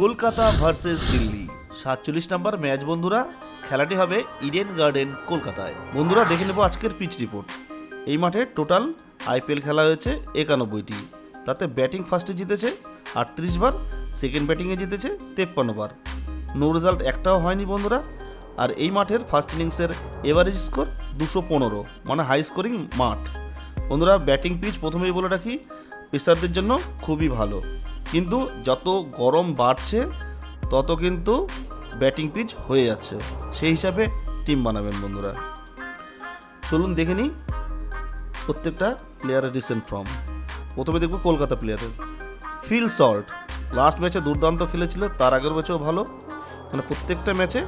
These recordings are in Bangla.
কলকাতা ভার্সেস দিল্লি। সাতচল্লিশ নাম্বার ম্যাচ বন্ধুরা, খেলাটি হবে ইডেন গার্ডেন কলকাতায়। বন্ধুরা, দেখে নেব আজকের পিচ রিপোর্ট এই মাঠে টোটাল আইপিএল খেলা হয়েছে একানব্বইটি। তাতে ব্যাটিং ফার্স্টে জিতেছে আটত্রিশ বার সেকেন্ড ব্যাটিংয়ে জিতেছে তেপ্পান্ন বার। নো রেজাল্ট একটাও হয়নি বন্ধুরা। আর এই মাঠের ফার্স্ট ইনিংসের এভারেজ স্কোর দুশো পনেরো মানে হাই স্কোরিং মাঠ। বন্ধুরা ব্যাটিং পিচ প্রথমেই বলে রাখি, পেসারদের জন্য খুবই ভালো। কিন্তু যত গরম বাড়ছে, তত কিন্তু ব্যাটিং পিচ হয়ে যাচ্ছে। সেই হিসাবে টিম বানাবেন বন্ধুরা। চলুন দেখে নিই প্রত্যেকটা প্লেয়ারের রিসেন্ট ফর্ম প্রথমে দেখব কলকাতা প্লেয়ারের ফিল সল্ট লাস্ট ম্যাচে দুর্দান্ত খেলেছিল, তার আগের ম্যাচেও ভালো। মানে প্রত্যেকটা ম্যাচে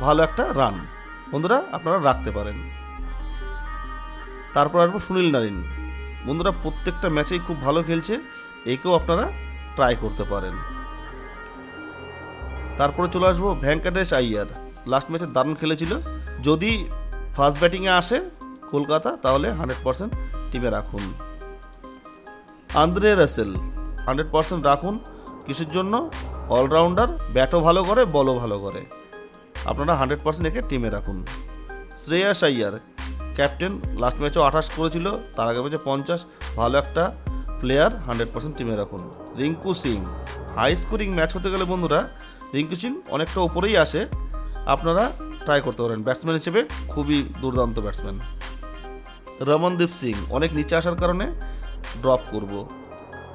ভালো একটা রান বন্ধুরা, আপনারা রাখতে পারেন। তারপর আসব সুনীল নারিন। বন্ধুরা, প্রত্যেকটা ম্যাচেই খুব ভালো খেলছে। একেও আপনারা ট্রাই করতে পারেন। তারপরে চলে আসব ভেঙ্কটেশ আইয়ার। লাস্ট ম্যাচে দারুণ খেলেছিল। যদি ফার্স্ট ব্যাটিংয়ে আসে কলকাতা, তাহলে হান্ড্রেড পার্সেন্ট টিমে রাখুন। আন্দ্রে রাসেল হান্ড্রেড পার্সেন্ট রাখুন। কিসের জন্য? অলরাউন্ডার ব্যাটও ভালো করে বলও ভালো করে। আপনারা হান্ড্রেড পার্সেন্ট একে টিমে রাখুন। শ্রেয়াস আইয়ার ক্যাপ্টেন লাস্ট ম্যাচেও আঠাশ করেছিল, তার আগে ম্যাচে পঞ্চাশ। ভালো একটা প্লেয়ার হান্ড্রেড পার্সেন্ট টিমে রাখুন। Rinku Singh high scoring match হতে গেলে বন্ধুরা, রিঙ্কু সিং অনেকটা ওপরেই আসে। আপনারা ট্রাই করতে পারেন। ব্যাটসম্যান হিসেবে খুবই দুর্দান্ত ব্যাটসম্যান রমনদীপ সিং, অনেক নিচে আসার কারণে ড্রপ করব।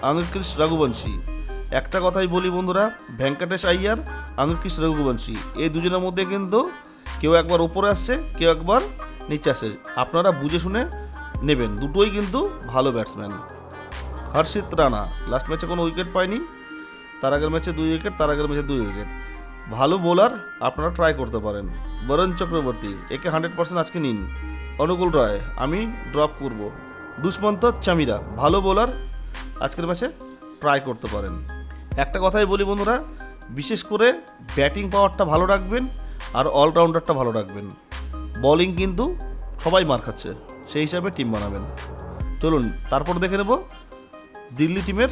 আঙ্গকৃষ রঘুবংশী, একটা কথাই বলি বন্ধুরা, ভেঙ্কটেশ আইয়ার আঙ্গকৃষ রঘুবংশী, এই দুজনের মধ্যে কিন্তু কেউ একবার উপরে আসছে, কেউ একবার নিচে আসে। আপনারা বুঝে শুনে নেবেন। দুটোই কিন্তু ভালো ব্যাটসম্যান হর্ষিত রানা। লাস্ট ম্যাচে কোনো উইকেট পায়নি। তার আগের ম্যাচে দুই উইকেট তার আগের ম্যাচে দুই উইকেট ভালো বোলার আপনারা ট্রাই করতে পারেন। বরুণ চক্রবর্তী, একে হান্ড্রেড পার্সেন্ট আজকে নিন। অনুকূল রায়, আমি ড্রপ করব। দুষ্মন্ত চামিরা, ভালো বোলার আজকের ম্যাচে ট্রাই করতে পারেন। একটা কথাই বলি বন্ধুরা, বিশেষ করে ব্যাটিং পাওয়ারটা ভালো রাখবেন আর অলরাউন্ডারটা ভালো রাখবেন। বোলিং কিন্তু সবাই মার খাচ্ছে, সেই হিসাবে টিম বানাবেন। চলুন, তারপর দেখে নেব দিল্লি টিমের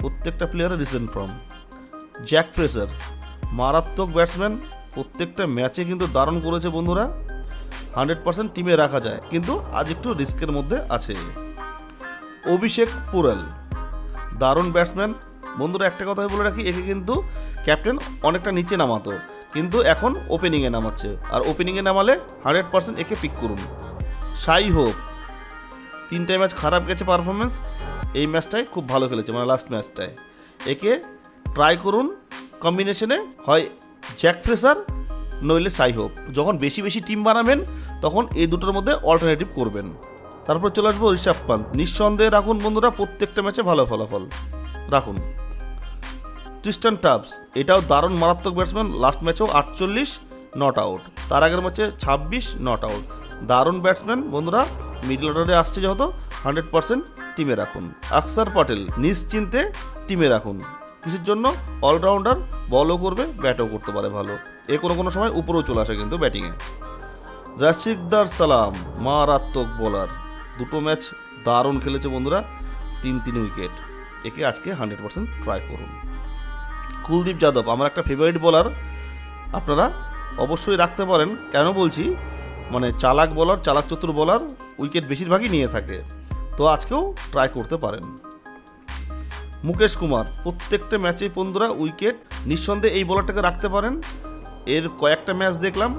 প্রত্যেকটা প্লেয়ারের রিসেন্ট ফর্ম জ্যাক ফ্রেসার মারাত্মক ব্যাটসম্যান প্রত্যেকটা ম্যাচে কিন্তু দারুণ করেছে বন্ধুরা। হান্ড্রেড পার্সেন্ট টিমে রাখা যায়, কিন্তু আজ একটু রিস্কের মধ্যে আছে। অভিষেক পুরাল, দারুণ ব্যাটসম্যান বন্ধুরা, একটা কথাই বলে রাখি, একে কিন্তু ক্যাপ্টেন অনেকটা নিচে নামাতো, কিন্তু এখন ওপেনিংয়ে নামাচ্ছে। আর ওপেনিংয়ে নামালে হান্ড্রেড পার্সেন্ট একে পিক করুন। সাই হোক তিনটে ম্যাচ খারাপ গেছে পারফরমেন্স এই ম্যাচটায় খুব ভালো খেলেছে মানে লাস্ট ম্যাচটায় একে ট্রাই করুন কম্বিনেশনে হয় জ্যাক ফ্রেসার নইলে সাই হোপ যখন বেশি বেশি টিম বানাবেন, তখন এই দুটোর মধ্যে অল্টারনেটিভ করবেন। তারপর চলে আসব ঋষভ পান্ত নিঃসন্দেহে রাখুন বন্ধুরা, প্রত্যেকটা ম্যাচে ভালো ফলাফল। রাখুন। ক্রিস্টান টাবস এটাও দারুণ মারাত্মক ব্যাটসম্যান লাস্ট ম্যাচেও আটচল্লিশ নট আউট তার আগের ম্যাচে ছাব্বিশ নট আউট দারুণ ব্যাটসম্যান বন্ধুরা মিডল অর্ডারে আসছে যেহেতু হান্ড্রেড পার্সেন্ট টিমে রাখুন। আকসার পটেল নিশ্চিন্তে টিমে রাখুন। কিসের জন্য অলরাউন্ডার বলও করবে, ব্যাটও করতে পারে ভালো। এ কোনো কোনো সময় উপরেও চলে আসে কিন্তু ব্যাটিংয়ে। রাশিকদার সালাম, মারাত্মক বোলার। দুটো ম্যাচ দারুণ খেলেছে বন্ধুরা, তিন তিন উইকেট। একে আজকে হান্ড্রেড পার্সেন্ট ট্রাই করুন। কুলদীপ যাদব, আমার একটা ফেভারিট বোলার, আপনারা অবশ্যই রাখতে পারেন। কেন বলছি মানে চালাক বলার, চালাক চতুর বলার উইকেট বেশিরভাগই নিয়ে থাকে। তো আজকেও ট্রাই করতে পারেন। মুকেশ কুমার, প্রত্যেকটা ম্যাচেই বন্ধুরা উইকেট নিঃসন্দেহে এই বোলারটাকে রাখতে পারেন। এর কয়েকটা ম্যাচ দেখলাম,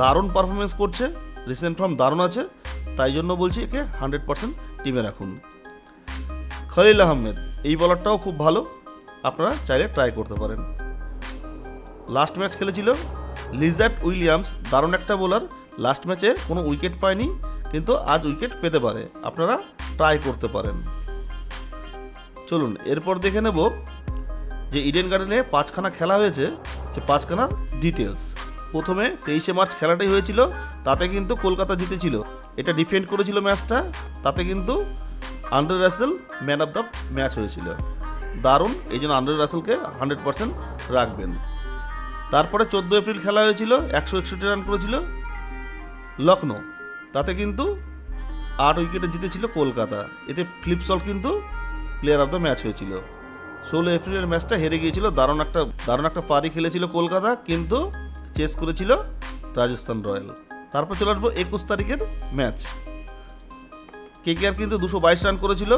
দারুণ পারফরমেন্স করছে রিসেন্ট ফর্ম দারুণ আছে, তাই জন্য বলছি একে হান্ড্রেড পার্সেন্ট টিমে রাখুন। খলিল আহমেদ, এই বলারটাও খুব ভালো, আপনারা চাইলে ট্রাই করতে পারেন। লাস্ট ম্যাচ খেলেছিল লিজার্ট উইলিয়ামস, দারুণ একটা বোলার লাস্ট ম্যাচে কোনো উইকেট পায়নি, কিন্তু আজ উইকেট পেতে পারে। আপনারা ট্রাই করতে পারেন। চলুন, এরপর দেখে নেব যে ইডেন গার্ডেনে পাঁচখানা খেলা হয়েছে সে পাঁচখানার ডিটেলস প্রথমে তেইশে মার্চ খেলাটাই হয়েছিল, তাতে কিন্তু কলকাতা জিতেছিল। এটা ডিফেন্ড করেছিল ম্যাচটা, তাতে কিন্তু Andre Russell man of the match হয়েছিল। দারুণ, এই জন্য আন্ডার রাসেলকে হান্ড্রেড পার্সেন্ট রাখবেন। তারপরে চোদ্দ এপ্রিল খেলা হয়েছিল, একশো একষট্টি রান করেছিল লখনৌ তাতে কিন্তু আট উইকেটে জিতেছিল কলকাতা। এতে ফ্লিপসল কিন্তু প্লেয়ার অফ দ্য ম্যাচ হয়েছিল। ষোলো এপ্রিলের ম্যাচটা হেরে গিয়েছিল, দারুণ একটা দারুণ একটা পারি খেলেছিল কলকাতা, কিন্তু চেস করেছিল রাজস্থান রয়্যাল। তারপর চলে আসব একুশ তারিখের ম্যাচ। কেকেআর কিন্তু দুশো বাইশ রান করেছিল,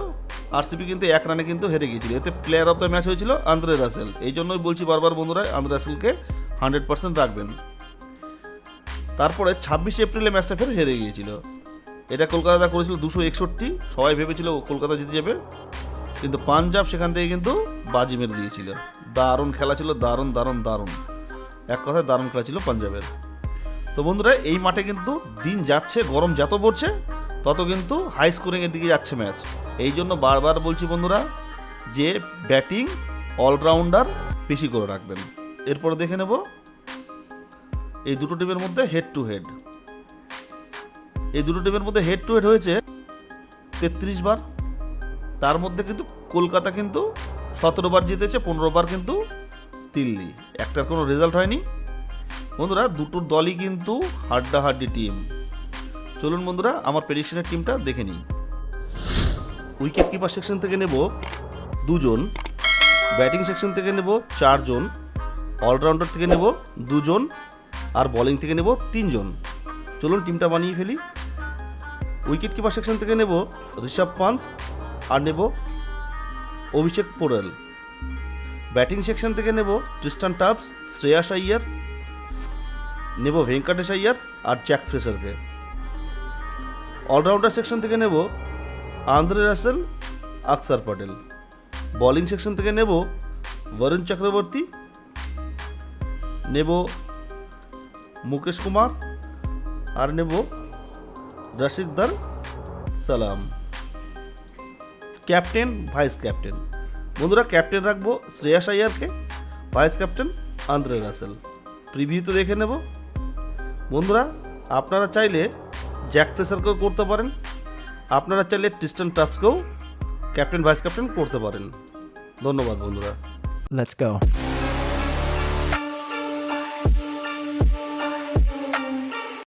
আরসিবি কিন্তু এক রানে কিন্তু হেরে গিয়েছিল। এতে প্লেয়ার অফ দ্য ম্যাচ হয়েছিল আন্দ্রে রাসেল। এই জন্যই বলছি বারবার বন্ধুরা, আন্দ্রে রাসেলকে হান্ড্রেড পার্সেন্ট রাখবেন। তারপরে ছাব্বিশে এপ্রিলে ম্যাচটা ফের হেরে গিয়েছিল। এটা কলকাতা করেছিল দুশো একষট্টি। সবাই ভেবেছিল কলকাতা জিতে যাবে। কিন্তু পাঞ্জাব সেখান থেকে কিন্তু বাজি মেরে দিয়েছিল। দারুণ খেলা ছিল, দারুণ দারুণ দারুণ। এক কথায় দারুণ খেলা ছিল পাঞ্জাবের। তো বন্ধুরা, এই মাঠে কিন্তু দিন যাচ্ছে, গরম যত পড়ছে, তত কিন্তু হাই স্কোরিংয়ের দিকে যাচ্ছে ম্যাচ। এই জন্য বারবার বলছি বন্ধুরা যে ব্যাটিং অলরাউন্ডার বেশি করে রাখবেন। এরপরে দেখে নেব এই দুটো টিমের মধ্যে হেড টু হেড এই দুটো টিমের মধ্যে হেড টু হেড হয়েছে তেত্রিশ বার। তার মধ্যে কিন্তু কলকাতা কিন্তু সতেরো বার জিতেছে, পনেরো বার কিন্তু দিল্লি। একটার কোনো রেজাল্ট হয়নি। বন্ধুরা, দুটো দলই কিন্তু হাড্ডাহাড্ডি টিম চলুন বন্ধুরা, আমার প্রেডিকশনের টিমটা দেখে নিই। উইকেট কিপার সেকশন থেকে নেব দুজন। ব্যাটিং সেকশন থেকে নেব চারজন। অলরাউন্ডার থেকে নেব দুজন। আর বোলিং থেকে নেব তিনজন। চলুন টিমটা বানিয়ে ফেলি। উইকেট কিপার সেকশন থেকে নেব ঋষভ পান্ত আর নেব অভিষেক পোরেল ব্যাটিং সেকশন থেকে নেব ট্রিস্টান টাপস শ্রেয়াস আইয়ার, নেব ভেঙ্কটেশ আইয়ার আর জ্যাক ফ্রেসারকে। অলরাউন্ডার সেকশন থেকে নেব আন্দ্রে রাসেল, আকসার পটেল বোলিং সেকশন থেকে নেব বরুণ চক্রবর্তী, নেব মুকেশ কুমার আর নেব রশিকদার সালাম। Captain, vice captain. বন্ধুরা, ক্যাপ্টেন রাখব Shreyas আইয়ারকে vice captain Andre Russell. Preview তো দেখে নেব। বন্ধুরা, আপনারা চাইলে জ্যাক প্রেসারকেও করতে পারেন। আপনারা চাইলে টিস্টন টাপসকেও ক্যাপ্টেন, ভাইস ক্যাপ্টেন করতে পারেন। ধন্যবাদ, বন্ধুরা। Let's go.